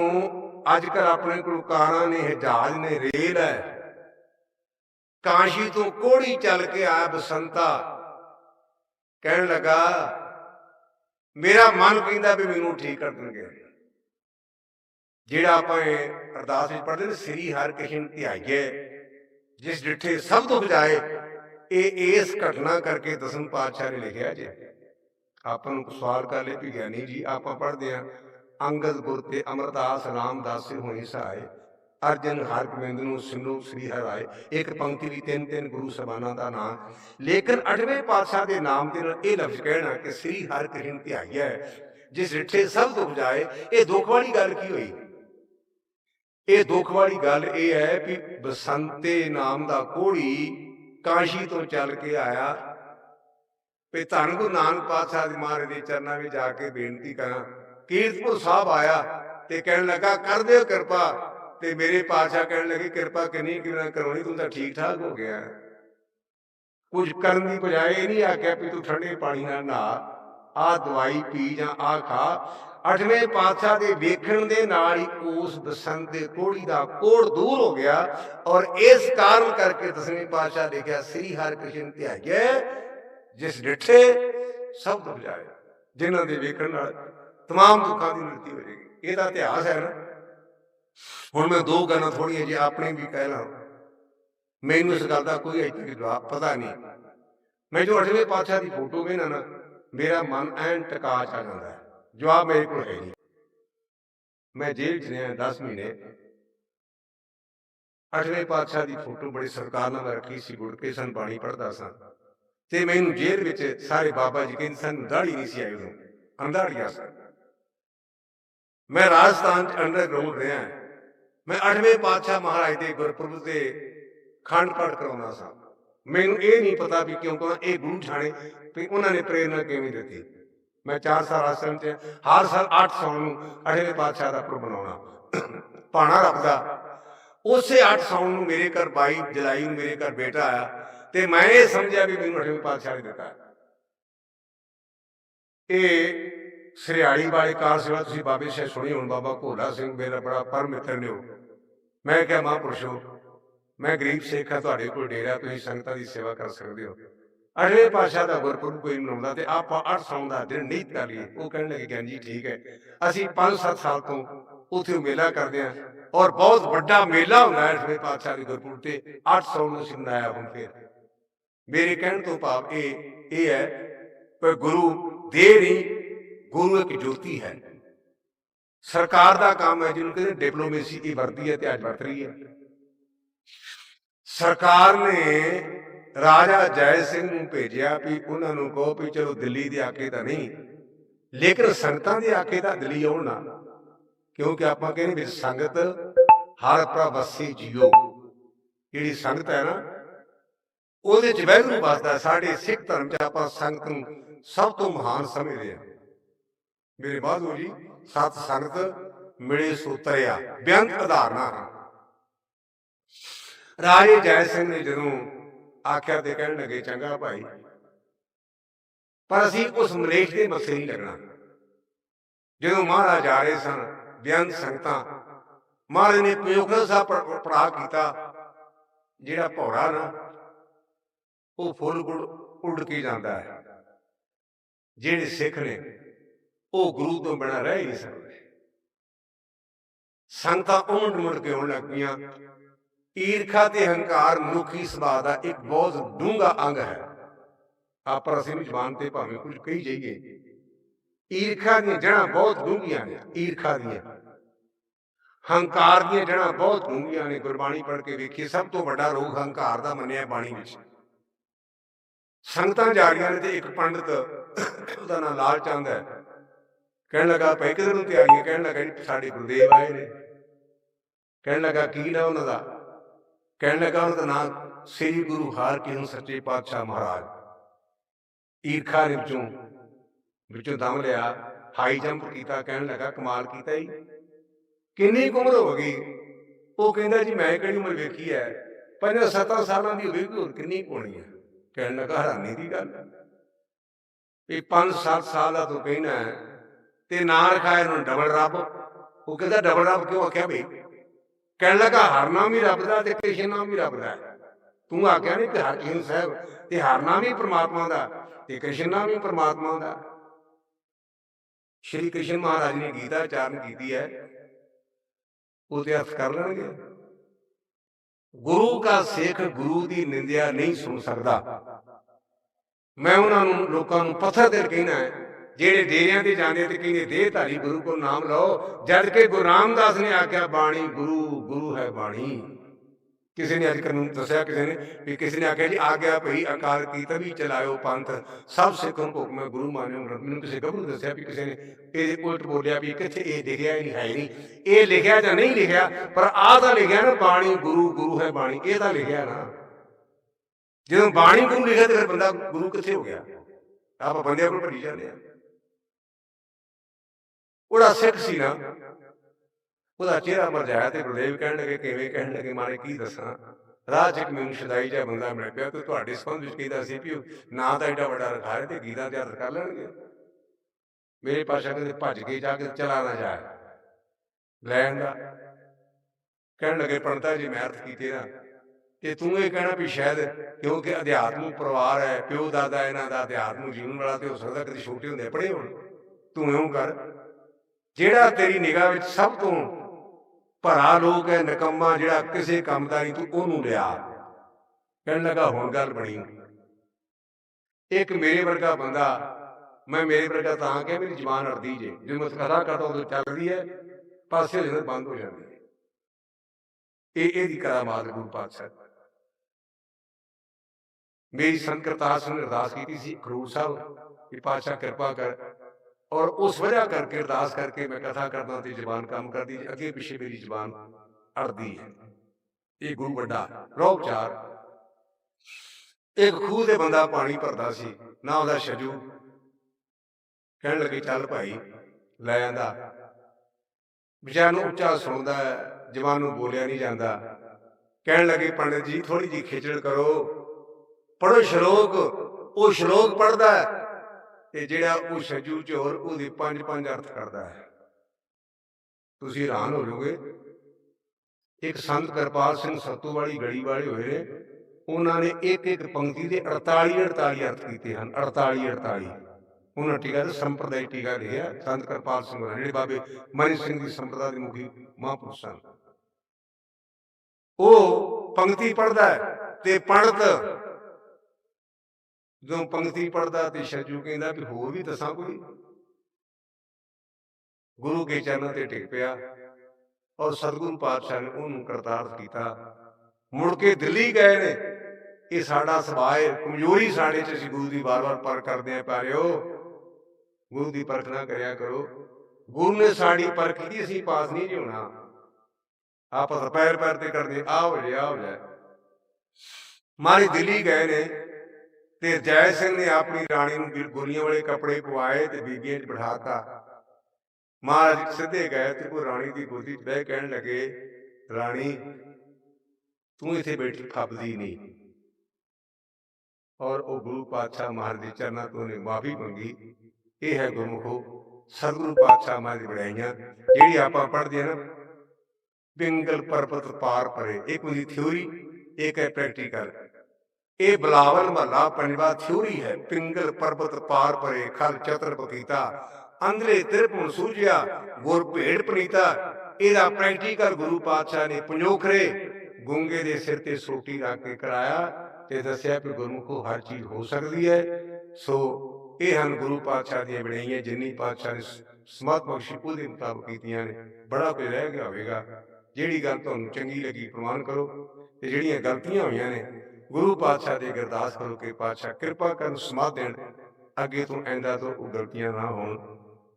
ਅੱਜ ਕੱਲ ਆਪਣੇ ਕੋਲ ਕਾਰਾਂ ਨੇ ਹਜਾਜ਼ ਨੇ, ਰੇਲ ਹੈ। ਕਾਂਸ਼ੀ ਤੋਂ ਕੋੜੀ ਚੱਲ ਕੇ ਆਇਆ ਬਸੰਤਾ। ਕਹਿਣ ਲੱਗਾ, ਮੇਰਾ ਮਨ ਕਹਿੰਦਾ ਵੀ ਮੈਨੂੰ ਠੀਕ ਕਰ ਦੇਣਗੇ। ਜਿਹੜਾ ਆਪਾਂ ਇਹ ਅਰਦਾਸ ਵਿੱਚ ਪੜ੍ਹਦੇ ਨੇ, ਸ੍ਰੀ ਹਰਿ ਕ੍ਰਿਸ਼ਨ ਧਿਆਈਏ, ਜਿਸ ਡਿਠੇ ਸਭ ਤੋਂ ਬਜਾਏ ਇਹ ਇਸ ਘਟਨਾ ਕਰਕੇ ਦਸਮ ਪਾਤਸ਼ਾਹ ਨੇ ਲਿਖਿਆ ਜੇ। ਆਪਾਂ ਨੂੰ ਸਵਾਲ ਕਰ ਲੈ ਵੀ ਗਿਆਨੀ ਜੀ, ਆਪਾਂ ਪੜ੍ਹਦੇ ਆ ਅੰਗਦ ਗੁਰ ਤੇ ਅਮਰਦਾਸ ਰਾਮਦਾਸ ਹੋਈ ਸਹਾਏ, ਅਰਜਨ ਹਰਗੋਬਿੰਦ ਨੂੰ ਸਿਮਰੋ ਸ੍ਰੀ ਹਰਾਏ ਇੱਕ ਪੰਕਤੀ ਵੀ ਤਿੰਨ ਤਿੰਨ ਗੁਰੂ ਸਬਾਨਾਂ ਦਾ ਨਾਮ ਲੇਕਿਨ ਅਠਵੇਂ ਪਾਤਸ਼ਾਹ ਦੇ ਨਾਮ ਦੇ ਨਾਲ ਇਹ ਲਫ਼ਜ਼ ਕਹਿਣਾ ਕਿ ਸ੍ਰੀ ਹਰਿ ਕ੍ਰਿਸ਼ਨ ਧਿਆਈਐ ਜਿਸ ਰਿੱਠੇ ਸਭ ਦੁੱਖ ਜਾਏ ਇਹ ਦੁੱਖ ਵਾਲੀ ਗੱਲ ਕੀ ਹੋਈ? ਇਹ ਦੁੱਖ ਵਾਲੀ ਗੱਲ ਇਹ ਹੈ ਕਿ ਬਸੰਤੇ ਨਾਮ ਦਾ ਕੋੜੀ ਕਾਸ਼ੀ ਤੋਂ ਚੱਲ ਕੇ ਆਇਆ। ਵੀ ਧੰਨ ਗੁਰੂ ਨਾਨਕ ਪਾਤਸ਼ਾਹ ਦੀ ਮਹਾਰਾਜ ਦੇ ਚਰਨਾਂ ਵਿੱਚ ਜਾ ਕੇ ਬੇਨਤੀ ਕਰਾਂ। ਕੀਰਤਪੁਰ ਸਾਹਿਬ ਆਇਆ ਤੇ ਕਹਿਣ ਲੱਗਾ, ਕਰ ਦਿਓ ਕਿਰਪਾ। ਤੇ ਮੇਰੇ ਪਾਤਸ਼ਾਹ ਕਹਿਣ ਲੱਗੇ, ਕਿਰਪਾ ਕਿੰਨੀ ਕਿਵੇਂ ਕਰਾਉਣੀ, ਤੂੰ ਤਾਂ ਠੀਕ ਠਾਕ ਹੋ ਗਿਆ ਕੁਝ ਕਰਨ ਦੀ ਬਜਾਏ ਇਹ ਨਹੀਂ ਆਖਿਆ ਵੀ ਤੂੰ ਠੰਡੇ ਪਾਣੀ ਨਾਲ ਨਹਾ ਆ ਦਵਾਈ ਪੀ ਜਾਂ ਆ ਖਾ। ਅਠਵੇਂ ਪਾਤਸ਼ਾਹ ਦੇ ਵੇਖਣ ਦੇ ਨਾਲ ਹੀ ਉਸ ਬਸੰਤ ਦੇ ਕੋੜੀ ਦਾ ਕੋੜ ਦੂਰ ਹੋ ਗਿਆ ਔਰ ਇਸ ਕਾਰਨ ਕਰਕੇ ਦਸਵੇਂ ਪਾਤਸ਼ਾਹ ਲਿਖਿਆ ਸ੍ਰੀ ਹਰਿ ਕ੍ਰਿਸ਼ਨ ਧਿਆਈਏ ਜਿਸ ਡਿਠੇ ਸਭ ਦੁੱਖ ਜਾਏ ਜਿਨ੍ਹਾਂ ਦੇ ਵੇਖਣ ਨਾਲ तमाम ਦੁੱਖਾਂ ਦੀ ਨਿਵਰਤੀ ਹੋ ਜਾਏਗੀ ਇਹਦਾ ਇਤਿਹਾਸ ਹੈ ਨਾ ਹੁਣ ਮੈਂ ਦੋ ਗੱਲਾਂ ਥੋੜੀਆਂ ਜਿਹੀ ਆਪਣੇ ਵੀ ਕਹਿ ਲਾਂ ਮੈਨੂੰ ਇਸ ਗੱਲ ਦਾ ਕੋਈ ਅਜੇ ਤੱਕ ਜਵਾਬ ਪਤਾ ਨਹੀਂ ਮੈਂ ਜੋ ਅਠਵੇਂ ਪਾਤਸ਼ਾਹ ਦੀ ਫੋਟੋ ਵੇਖਣਾ ਨਾ ਮੇਰਾ ਮਨ ਐਨ ਟਿਕਾ ਚਾ ਜਾਂਦਾ ਹੈ ਜਵਾਬ ਮੇਰੇ ਕੋਲ ਹੈ ਨਹੀਂ। ਮੈਂ ਜੇਲ੍ਹ 'ਚ ਰਿਹਾ 10 ਮਹੀਨੇ। ਅਠਵੇਂ ਪਾਤਸ਼ਾਹ ਦੀ ਫੋਟੋ ਬੜੀ ਸਰਕਾਰ ਨਾਲ ਮੈਂ ਰੱਖੀ ਸੀ ਗੁਰਕੇ ਸਨ ਬਾਣੀ ਪੜ੍ਹਦਾ ਸਾਂ। ਤੇ ਮੈਨੂੰ ਜੇਲ੍ਹ ਵਿੱਚ ਸਾਰੇ ਬਾਬਾ ਜੀ ਕਹਿੰਦੇ ਸਨ ਦਾੜੀ ਨਹੀਂ ਸੀ ਆਈ ਉਦੋਂ। ਅੰਦਾੜੀਆਂ ਸਨ। ਮੈਂ ਰਾਜਸਥਾਨ ਚ ਅੰਡਰਗਰਾਉਂਡ ਰਿਹਾ। ਮੈਂ 8ਵੇਂ ਪਾਤਸ਼ਾਹ ਮਹਾਰਾਜ ਦੇ ਗੁਰਪੁਰਬ ਦੇ ਖੰਡ ਪਾਠ ਕਰਾਉਣਾ ਸਾਂ। ਮੈਨੂੰ ਇਹ ਨਹੀਂ ਪਤਾ ਵੀ ਕਿਉਂ ਕਹਾਂ ਇਹ ਗੁਰੂ ਜਾਣੇ ਤੇ ਉਹਨਾਂ ਨੇ ਪ੍ਰੇਰਣਾ ਕਿਵੇਂ ਦਿੱਤੀ। ਮੈਂ 4 ਸਾਲ ਆਸ਼ਰਮ ਚ ਹਰ ਸਾਲ 8 ਸੌਣ ਨੂੰ 8ਵੇਂ ਪਾਤਸ਼ਾਹ ਦਾ ਪੁਰਬ ਮਨਾਉਣਾ। ਪਾਣਾ ਰੱਬ ਦਾ। ਉਸੇ 8 ਸੌਣ ਨੂੰ ਮੇਰੇ ਘਰ 22 ਜੁਲਾਈ ਨੂੰ ਮੇਰੇ ਘਰ ਬੇਟਾ ਆਇਆ ਤੇ ਮੈਂ ਇਹ ਸਮਝਿਆ ਵੀ ਮੈਨੂੰ 8ਵੇਂ ਪਾਤਸ਼ਾਹ ਨੇ ਦਿੱਤਾ। ਇਹ ਸਰਿਆੜੀ ਵਾਲੇ ਕਾਰ ਸੇਵਾ ਤੁਸੀਂ ਬਾਬੇ ਸੇ ਸੁਣੀ ਹੁਣ, ਬਾਬਾ ਘੋੜਾ ਸਿੰਘ ਮੇਰਾ ਬੜਾ ਪਰਮ ਮਿੱਤਰ ਨੇ ਉਹ। ਮੈਂ ਕਿਹਾ, ਮਹਾਂਪੁਰਸ਼ੋ, ਮੈਂ ਗਰੀਬ ਸਿੱਖ ਹਾਂ ਤੁਹਾਡੇ ਕੋਲ ਡੇਰਾ, ਤੁਸੀਂ ਸੰਗਤਾਂ ਦੀ ਸੇਵਾ ਕਰ ਸਕਦੇ ਹੋ। ਅਠਵੇਂ ਪਾਸ਼ਾ ਦਾ ਗੁਰਪੁਰਬ ਕੋਈ ਮਨਾਉਂਦਾ ਤੇ ਆਪਾਂ 8 ਦਾ ਦਿਨ ਨਹੀਂ ਕਰ ਲਈਏ। ਉਹ ਕਹਿਣ ਲੱਗੇ, ਗਿਆਨ ਜੀ, ਠੀਕ ਹੈ। ਅਸੀਂ 5-7 ਸਾਲ ਤੋਂ ਉੱਥੇ ਮੇਲਾ ਕਰਦੇ ਹਾਂ ਔਰ ਬਹੁਤ ਵੱਡਾ ਮੇਲਾ ਹੁੰਦਾ ਹੈ ਅਠਵੇਂ ਪਾਤਸ਼ਾਹ ਦੇ ਗੁਰਪੁਰਬ ਤੇ। 800 ਨੂੰ ਅਸੀਂ ਮਨਾਇਆ ਹੁਣ ਫੇਰ। ਮੇਰੇ ਕਹਿਣ ਤੋਂ ਭਾਵ ਇਹ ਇਹ ਹੈ ਕਿ ਗੁਰੂ ਦੇ ਨਹੀਂ, ਗੁਰੂ ਇੱਕ ਜੋਤੀ ਹੈ। ਸਰਕਾਰ ਦਾ ਕੰਮ ਹੈ, ਜਿਹਨੂੰ ਕਹਿੰਦੇ ਡਿਪਲੋਮੇਸੀ ਇਹ ਵਰਤੀ ਹੈ, ਤੇ ਅੱਜ ਵਰਤ ਰਹੀ ਹੈ। ਸਰਕਾਰ ਨੇ ਰਾਜਾ ਜੈ ਸਿੰਘ ਨੂੰ ਭੇਜਿਆ ਵੀ ਉਹਨਾਂ ਨੂੰ ਕਹੋ ਵੀ ਚਲੋ ਦਿੱਲੀ ਦੇ ਆਕੇ ਤਾਂ ਨਹੀਂ, ਲੇਕਿਨ ਸੰਗਤਾਂ ਦੇ ਆਕੇ ਤਾਂ ਦਿੱਲੀ ਆਉਣ ਨਾ, ਕਿਉਂਕਿ ਆਪਾਂ ਕਹਿੰਦੇ ਵੀ ਸੰਗਤ ਹਰ ਪ੍ਰਵਸੀ ਜੀਓ। ਜਿਹੜੀ ਸੰਗਤ ਹੈ ਨਾ, ਉਹਦੇ ਚ ਵੈਗਰੂ ਵਸਦਾ, ਸਾਡੇ ਸਿੱਖ ਧਰਮ ਚ ਆਪਾਂ ਸੰਗਤ ਨੂੰ ਸਭ ਤੋਂ ਮਹਾਨ ਸਮਝਦੇ ਆ ਮੇਰੇ ਬਾਦੂ ਜੀ, ਸਤ ਸੰਗਤ ਮਿਲੇ ਸੁਤਰਿਆ ਬੇਅੰਤ ਆਧਾਰਨਾ ਰਾਜੇ ਜੈ ਸਿੰਘ ਨੇ ਜਦੋਂ ਆਖਿਆ ਤੇ ਕਹਿਣ ਲੱਗੇ ਚੰਗਾ ਭਾਈ। ਪਰ ਅਸੀਂ ਉਸ ਮਲੇਸ਼ ਦੇ ਮੱਥੇ ਨਹੀਂ ਲੱਗਣਾ। ਜਦੋਂ ਮਹਾਰਾਜ ਆ ਰਹੇ ਸਨ, ਬੇਅੰਤ ਸੰਗਤਾਂ, ਮਹਾਰਾਜ ਨੇ ਪਿਓਖਣਾ ਸਾਹਿਬ ਪੜਾ ਕੀਤਾ, ਜਿਹੜਾ ਭੌਰਾ ਨਾ, ਉਹ ਫੁੱਲ ਗੁੜ ਉੱਡ ਕੇ ਜਾਂਦਾ ਹੈ। ਜਿਹੜੇ ਸਿੱਖ ਨੇ, ਉਹ ਗੁਰੂ ਤੋਂ ਬਿਨਾਂ ਰਹਿ ਹੀ ਨਹੀਂ ਸਕਦੇ। ਸੰਗਤਾਂ ਉਮੜ ਮੁੜ ਕੇ ਆਉਣ ਲੱਗ ਪਈਆਂ। ਈਰਖਾ ਤੇ ਹੰਕਾਰ ਮਨੁੱਖੀ ਸੁਭਾਅ ਦਾ ਇੱਕ ਬਹੁਤ ਡੂੰਘਾ ਅੰਗ ਹੈ। ਆਪਰ ਅਸੀਂ ਵੀ ਜ਼ਬਾਨ ਤੇ ਭਾਵੇਂ ਕੁਝ ਕਹੀ ਜਾਈਏ। ਈਰਖਾ ਦੀਆਂ ਜੜ੍ਹਾਂ ਬਹੁਤ ਡੂੰਘੀਆਂ ਨੇ ਈਰਖਾ ਦੀਆਂ। ਹੰਕਾਰ ਦੀਆਂ ਜੜ੍ਹਾਂ ਬਹੁਤ ਡੂੰਘੀਆਂ ਨੇ, ਗੁਰਬਾਣੀ ਪੜ੍ਹ ਕੇ ਵੇਖੀਏ, ਸਭ ਤੋਂ ਵੱਡਾ ਰੋਗ ਹੰਕਾਰ ਦਾ ਮੰਨਿਆ ਬਾਣੀ ਵਿੱਚ। ਸੰਗਤਾਂ ਜਾ ਰਹੀਆਂ ਨੇ ਤੇ ਇੱਕ ਪੰਡਤ ਉਹਦਾ ਨਾਂ ਲਾਲ ਚੰਦ ਹੈ। ਕਹਿਣ ਲੱਗਾ, ਭਾਈ ਕਿਧਰ ਨੂੰ ਤਿਆਰੀਆਂ? ਕਹਿਣ ਲੱਗਾ ਜੀ ਸਾਡੇ ਗੁਰਦੇਵ ਆਏ ਨੇ। ਕਹਿਣ ਲੱਗਾ, ਕੀ ਨਾ ਉਹਨਾਂ ਦਾ? ਕਹਿਣ ਲੱਗਾ ਉਹਨਾਂ ਦਾ ਨਾਮ ਸ੍ਰੀ ਗੁਰੂ ਹਰਕ੍ਰਿਸ਼ਨ ਸੱਚੇ ਪਾਤਸ਼ਾਹ ਮਹਾਰਾਜ, ਈਰਖਾ ਦੇ ਵਿੱਚੋਂ ਵਿੱਚੋਂ ਦਮ ਲਿਆ, ਹਾਈ ਜੰਪ ਕੀਤਾ, ਕਹਿਣ ਲੱਗਾ, ਕਮਾਲ ਕੀਤਾ ਹੀ ਕਿੰਨੀ ਕੁ ਉਮਰ ਹੋ ਗਈ? ਉਹ ਕਹਿੰਦਾ, ਜੀ, ਮੈਂ ਕਿਹੜੀ ਉਮਰ ਵੇਖੀ ਹੈ? ਪਹਿਲਾਂ ਸੱਤਾਂ ਸਾਲਾਂ ਦੀ ਹੋਵੇਗੀ ਹੋਰ ਕਿੰਨੀ ਕੁ ਹੋਣੀ ਹੈ? ਕਹਿਣ ਲੱਗਾ, ਹੈਰਾਨੀ ਦੀ ਗੱਲ ਹੈ। ਇਹ 5-7 ਸਾਲ ਦਾ ਤੂੰ ਕਹਿਣਾ ਤੇ ਨਾਂ ਰਖਾਇਆ ਇਹਨੂੰ ਡਬਲ ਰੱਬ ਉਹ ਕਹਿੰਦਾ ਡਬਲ ਰੱਬ ਕਿਉਂ ਆਖਿਆ ਬਈ? ਕਹਿਣ ਲੱਗਾ, ਹਰ ਨਾਮ ਹੀ ਰੱਬ ਦਾ ਤੇ ਕ੍ਰਿਸ਼ਨ ਨਾਮ ਵੀ ਰੱਬ ਦਾ ਤੂੰ ਆਖਿਆ ਨਹੀਂ ਕਿ ਹਰਕ੍ਰਿਸ਼ਨ ਸਾਹਿਬ, ਤੇ ਹਰ ਨਾਮ ਹੀ ਪ੍ਰਮਾਤਮਾ ਦਾ, ਤੇ ਕ੍ਰਿਸ਼ਨ ਨਾਮ ਵੀ ਪ੍ਰਮਾਤਮਾ ਦਾ। ਸ਼੍ਰੀ ਕ੍ਰਿਸ਼ਨ ਮਹਾਰਾਜ ਨੇ ਗੀਤਾ ਚਾਰਨ ਕੀਤੀ ਹੈ। ਉਹਦੇ ਅਰਥ ਕਰ ਲੈਣਗੇ। ਗੁਰੂ ਦਾ ਸਿੱਖ ਗੁਰੂ ਦੀ ਨਿੰਦਿਆ ਨਹੀਂ ਸੁਣ ਸਕਦਾ। ਮੈਂ ਉਹਨਾਂ ਨੂੰ, ਲੋਕਾਂ ਨੂੰ ਪੱਥਰ ਦੇ ਕਹਿਣਾ ਹੈ। ਜਿਹੜੇ ਡੇਰਿਆਂ ਤੇ ਜਾਂਦੇ ਤੇ ਕਹਿੰਦੇ, ਦੇਹ ਧਾਰੀ ਗੁਰੂ ਕੋ ਨਾਮ ਲਓ। ਜਦ ਕਿ ਗੁਰੂ ਰਾਮਦਾਸ ਨੇ ਆਖਿਆ, ਬਾਣੀ, ਗੁਰੂ ਗੁਰੂ ਹੈ ਬਾਣੀ। ਕਿਸੇ ਨੇ ਅੱਜ ਕਾਨੂੰਨ ਦੱਸਿਆ, ਕਿਸੇ ਨੇ ਵੀ ਕਿਸੇ ਨੇ ਆਖਿਆ ਜੀ, ਆ ਗਿਆ ਭਈ ਅਕਾਲ ਕੀਰਤਨ ਵੀ ਚਲਾਇਓ ਪੰਥ। ਸਭ ਸਿੱਖਾਂ ਨੂੰ ਹੁਕਮ ਗੁਰੂ ਮਾਨਿਓ ਮੈਨੂੰ ਕਿਸੇ ਗੱਭਰੂ ਦੱਸਿਆ ਵੀ ਕਿਸੇ ਨੇ ਇਹਦੇ ਉਲਟ ਬੋਲਿਆ ਵੀ ਕਿੱਥੇ ਇਹ ਲਿਖਿਆ ਹੀ ਹੈ ਨਹੀਂ। ਇਹ ਲਿਖਿਆ ਜਾਂ ਨਹੀਂ ਲਿਖਿਆ, ਪਰ ਆਹ ਤਾਂ ਲਿਖਿਆ ਨਾ, ਬਾਣੀ, ਗੁਰੂ ਗੁਰੂ ਹੈ ਬਾਣੀ, ਇਹ ਤਾਂ ਲਿਖਿਆ ਨਾ। ਜਦੋਂ ਬਾਣੀ ਗੁਰੂ ਲਿਖਿਆ ਤੇ ਫਿਰ ਬੰਦਾ ਗੁਰੂ ਕਿੱਥੇ ਹੋ ਗਿਆ? ਆਪਾਂ ਬੰਦਿਆਂ ਕੋਲ ਭਰੀ ਜਾਂਦੇ ਆ। ਉਹਦਾ ਸਿੱਖ ਸੀ ਨਾ। ਉਹਦਾ ਚਿਹਰਾ ਮਰਜਾਇਆ ਤੇ ਗੁਰਦੇਵ ਕਹਿਣ ਲੱਗੇ, ਕਿਵੇਂ ਕਹਿਣ ਲੱਗੇ, ਮਾਰੇ ਕੀ ਦੱਸਾਂ? ਰਾਹ 'ਚ ਇੱਕ ਮੈਨੂੰ ਸ਼ਦਾਈ ਜਿਹਾ ਬੰਦਾ ਮਿਲ ਪਿਆ ਤੇ ਤੁਹਾਡੇ ਸੰਬੰਧ ਵਿੱਚ ਕਹਿੰਦਾ ਸੀ ਵੀ ਉਹ ਨਾ ਤਾਂ ਐਡਾ ਵੱਡਾ ਰਖਾ ਹੈ ਤੇ ਗੀਤਾ ਤੇ ਅਰਥ ਕਰ ਲੈਣਗੇ। ਮੇਰੇ ਪਾਸ਼ਾ ਕਹਿੰਦੇ, ਭੱਜ ਕੇ ਜਾ ਕੇ ਚਲਾ ਨਾ ਜਾ। ਲੈਣ ਦਾ। ਕਹਿਣ ਲੱਗੇ ਪੰਡਤਾ ਜੀ, ਮੈਂ ਅਰਥ ਕੀਤੇ ਨਾ ਕਿ ਤੂੰ ਇਹ ਕਹਿਣਾ ਵੀ ਸ਼ਾਇਦ ਕਿਉਂਕਿ ਅਧਿਆਤਮਿਕ ਪਰਿਵਾਰ ਹੈ, ਪਿਓ ਦਾਦਾ ਇਹਨਾਂ ਦਾ ਅਧਿਆਤਮਕ ਜੀਵਨ ਵਾਲਾ ਤੇ ਹੋ ਸਕਦਾ ਕਦੇ ਛੋਟੇ ਹੁੰਦੇ ਪੜ੍ਹੇ ਹੋਣ। ਤੂੰ ਇਉਂ ਕਰ। ਜਿਹੜਾ ਤੇਰੀ ਨਿਗਾਹ ਵਿੱਚ ਸਭ ਤੋਂ ਭਰਾ ਲੋਕ ਹੈ, ਨਕਮਾ ਜਿਹੜਾ ਕਿਸੇ ਕੰਮ ਦਾ ਨਹੀਂ, ਤੂੰ ਉਹਨੂੰ ਲਿਆ। ਕਹਿਣ ਲੱਗਾ, ਹੁਣ ਗੱਲ ਬਣੀ। ਇੱਕ ਮੇਰੇ ਵਰਗਾ ਬੰਦਾ, ਮੈਂ ਮੇਰੇ ਵਰਗਾ ਤਾਂ ਕਿ ਮੇਰੀ ਜ਼ਬਾਨ ਅੜਦੀ ਜੇ। ਜੇ ਮੈਂ ਕਥਾ ਕਰਦਾ ਉਦੋਂ ਚੱਲਦੀ ਹੈ, ਪਾਸੇ ਹੋ ਬੰਦ ਹੋ ਜਾਂਦੀ ਹੈ। ਇਹ ਇਹਦੀ ਕਰਾਮਾਤ ਗੁਰੂ ਪਾਤਸ਼ਾਹ ਮੇਰੀ ਸੰਤ ਕਰਤਾਰ ਸਿੰਘ ਨੇ ਅਰਦਾਸ ਕੀਤੀ ਸੀ ਖਰੂਰ ਸਾਹਿਬ ਕਿ ਪਾਤਸ਼ਾਹ ਕਿਰਪਾ ਕਰ ਔਰ ਉਸ ਵਜ੍ਹਾ ਕਰਕੇ ਅਰਦਾਸ ਕਰਕੇ ਮੈਂ ਕਥਾ ਕਰਦਾ ਤੇ ਜ਼ਬਾਨ ਕੰਮ ਕਰਦੀ, ਅੱਗੇ ਪਿੱਛੇ ਮੇਰੀ ਜ਼ਬਾਨ ਅੜਦੀ ਹੈ। ਇਹ ਗੁਰੂ ਵੱਡਾ ਰੋਹ ਚਾਰ ਇੱਕ ਖੂਹ ਦੇ ਬੰਦਾ ਪਾਣੀ ਭਰਦਾ ਸੀ, ਨਾ ਉਹਦਾ ਸ਼ਜੂ ਕਹਿਣ ਲੱਗੇ, ਚੱਲ ਭਾਈ, ਲੈ ਆਂਦਾ। ਵਿਚਾਰ ਨੂੰ ਉੱਚਾ ਸੁਣਦਾ ਜਵਾਨ ਨੂੰ ਬੋਲਿਆ ਨਹੀਂ ਜਾਂਦਾ। ਕਹਿਣ ਲੱਗੇ, ਪੰਡਿਤ ਜੀ ਥੋੜੀ ਜੀ ਖੇਚਲ ਕਰੋ। ਪੜੋ ਸ਼ਲੋਕ, ਉਹ ਸ਼ਲੋਕ ਪੜਦਾ ਤੇ ਜਿਹੜਾ ਉਹ ਛਜੂ ਚੋਰ ਉਹਦੇ ਪੰਜ ਪੰਜ ਅਰਥ ਕਰਦਾ ਹੈ। ਤੁਸੀਂ ਹੈਰਾਨ ਹੋ ਜਾਓਗੇ। ਇੱਕ ਸੰਤ ਕਿਰਪਾਲ ਸਿੰਘ ਸੱਤੂ ਵਾਲੀ ਗਲੀ ਵਾਲੇ ਹੋਏ ਨੇ ਉਹਨਾਂ ਨੇ ਇੱਕ ਇੱਕ ਪੰਕਤੀ ਦੇ 48 48 ਅਰਥ ਕੀਤੇ ਹਨ। 48 48 ਉਹਨਾਂ ਟੀਕਾ ਤੇ ਸੰਪਰਦਾਇ ਟੀਕਾ ਲਿਖਿਆ ਸੰਤ ਕਿਰਪਾਲ ਸਿੰਘ ਹੋਰਾਂ ਜਿਹੜੇ ਬਾਬੇ ਮਨੀ ਸਿੰਘ ਦੀ ਸੰਪਰਦਾ ਦੇ ਮੁਖੀ ਮਹਾਂਪੁਰਸ਼ ਸਨ। ਉਹ ਪੰਕਤੀ ਪੜਦਾ ਤੇ ਪੜਤ ਜਦੋਂ ਪੰਕਤੀ ਪੜਦਾ ਤੇ ਸ਼ਜੂ ਕਹਿੰਦਾ ਵੀ ਹੋਰ ਵੀ ਦੱਸਾਂ ਕੋਈ। ਗੁਰੂ ਕੇ ਚਰਨਾਂ ਤੇ ਟਿਕ ਪਿਆ ਔਰ ਸਤਿਗੁਰੂ ਪਾਤਸ਼ਾਹ ਨੇ ਉਹਨੂੰ ਕਰਤਾਰ ਕੀਤਾ। ਮੁੜ ਕੇ ਦਿੱਲੀ ਗਏ ਨੇ। ਇਹ ਸਾਡਾ ਸੁਭਾਅ ਕਮਜ਼ੋਰੀ ਸਾਡੇ ਚ ਅਸੀਂ ਗੁਰੂ ਦੀ ਵਾਰ-ਵਾਰ ਪਰ ਕਰਦੇ ਆ ਪਿਆਰਿਓ। ਗੁਰੂ ਦੀ ਪਰਖਨਾ ਕਰਿਆ ਕਰੋ। ਗੁਰੂ ਨੇ ਸਾਡੀ ਪਰਖ ਕੀਤੀ ਅਸੀਂ ਪਾਸ ਨਹੀਂ ਜੀ ਆਪਸ ਪੈਰ ਪੈਰ ਤੇ ਕਰਦੇ ਆ ਹੋ ਜਾ ਆ ਹੋ ਜਾ। ਮਾਰੇ ਦਿੱਲੀ ਗਏ ਨੇ। ਤੇ ਜੈ ਸਿੰਘ ਨੇ ਆਪਣੀ ਰਾਣੀ ਨੂੰ ਗਿ- ਗੋਲੀਆਂ ਵਾਲੇ ਕੱਪੜੇ ਪਵਾਏ ਤੇ ਬੀਬੀਆਂ 'ਚ ਬਿਠਾਤਾ। ਮਹਾਰਾਜ ਸਿੱਧੇ ਗਏ ਤੇ ਉਹ ਰਾਣੀ ਦੀ ਗੋਦੀ 'ਚ ਬਹਿ ਕਹਿਣ ਲੱਗੇ, ਰਾਣੀ, ਤੂੰ ਇੱਥੇ ਬੈਠੀ ਖਪਦੀ ਨਹੀਂ। ਔਰ ਉਹ ਗੁਰੂ ਪਾਤਸ਼ਾਹ ਮਹਾਰਾਜ ਦੇ ਚਰਨਾਂ ਤੋਂ ਨੇ ਮਾਫੀ ਮੰਗੀ। ਇਹ ਹੈ ਗੁਰਮੁਖੋ, ਸਤਿਗੁਰੂ ਪਾਤਸ਼ਾਹ ਮਹਾਰਾਜ ਬਣਾਈਆਂ ਬੜਾਈਆਂ ਜਿਹੜੀ ਆਪਾਂ ਪੜ੍ਹਦੇ ਆ ਨਾ ਪਿੰਗਲ ਪਰਬਤ ਪਾਰ ਪਰੇ। ਇੱਕ ਉਹਦੀ ਥਿਉਰੀ ਇੱਕ ਹੈ ਪ੍ਰੈਕਟੀਕਲ ਇਹ ਬਲਾਵਲ ਮਹੱਲਾ ਪੰਜਵਾ ਥਿਉਰੀ ਹੈ। ਪਿੰਗਲ ਪਰਬਤ ਪਾਰ ਪਰੇ ਖਲ ਚਤਰ ਬਕੀਤਾ। ਅੰਦਰੇ ਤਿਰਪੁਣ ਸੂਝਿਆ, ਗੁਰ ਭੇੜ ਪਨੀਤਾ। ਇਹਦਾ ਪ੍ਰੈਕਟੀਕਲ ਗੁਰੂ ਪਾਤਸ਼ਾਹ ਨੇ ਪੰਜੋਖਰੇ ਗੁੰਗੇ ਦੇ ਸਿਰ ਤੇ ਸੋਟੀ ਰੱਖ ਕੇ ਕਰਾਇਆ ਤੇ ਦੱਸਿਆ ਕਿ ਗੁਰਮੁਖੋ ਹਰ ਚੀਜ਼ ਹੋ ਸਕਦੀ ਹੈ। ਸੋ ਇਹ ਹਨ ਗੁਰੂ ਪਾਤਸ਼ਾਹ ਦੀਆਂ ਬਣਾਈਆਂ ਜਿੰਨੀ ਪਾਤਸ਼ਾਹ ਨੇ ਸ- ਸਮਤ ਬਖਸ਼ੀ, ਉਹਦੇ ਮੁਤਾਬਕ ਕੀਤੀਆਂ ਨੇ। ਬੜਾ ਕੁਝ ਰਹਿ ਗਿਆ ਹੋਵੇਗਾ। ਜਿਹੜੀ ਗੱਲ ਤੁਹਾਨੂੰ ਚੰਗੀ ਲੱਗੀ ਪ੍ਰਮਾਣ ਕਰੋ। ਤੇ ਜਿਹੜੀਆਂ ਗਲਤੀਆਂ ਹੋਈਆਂ ਨੇ ਗੁਰੂ ਪਾਤਸ਼ਾਹ ਦੇ ਅਰਦਾਸ ਕਰੋ ਕਿ ਪਾਤਸ਼ਾਹ ਕਿਰਪਾ ਕਰਨ ਸਮਾਧ ਦੇਣ। ਅੱਗੇ ਤੋਂ ਐਂਦਾ ਤੋਂ ਗਲਤੀਆਂ ਨਾ ਹੋਣ।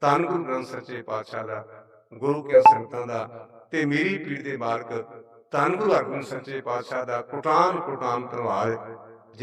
ਧੰਨ ਗੁਰੂ ਗ੍ਰੰਥ ਸੱਚੇ ਪਾਤਸ਼ਾਹ ਦਾ, ਗੁਰੂ ਕੇ ਸੰਗਤਾਂ ਦਾ ਤੇ ਮੇਰੀ ਪੀੜ ਦੇ ਮਾਰਗ ਧੰਨ ਗੁਰੂ ਹਰਗੋਬਿੰਦ ਸੱਚੇ ਪਾਤਸ਼ਾਹ ਦਾ ਕੋਟਾਨ ਕੋਟਾਨ ਧੰਨਵਾਦ।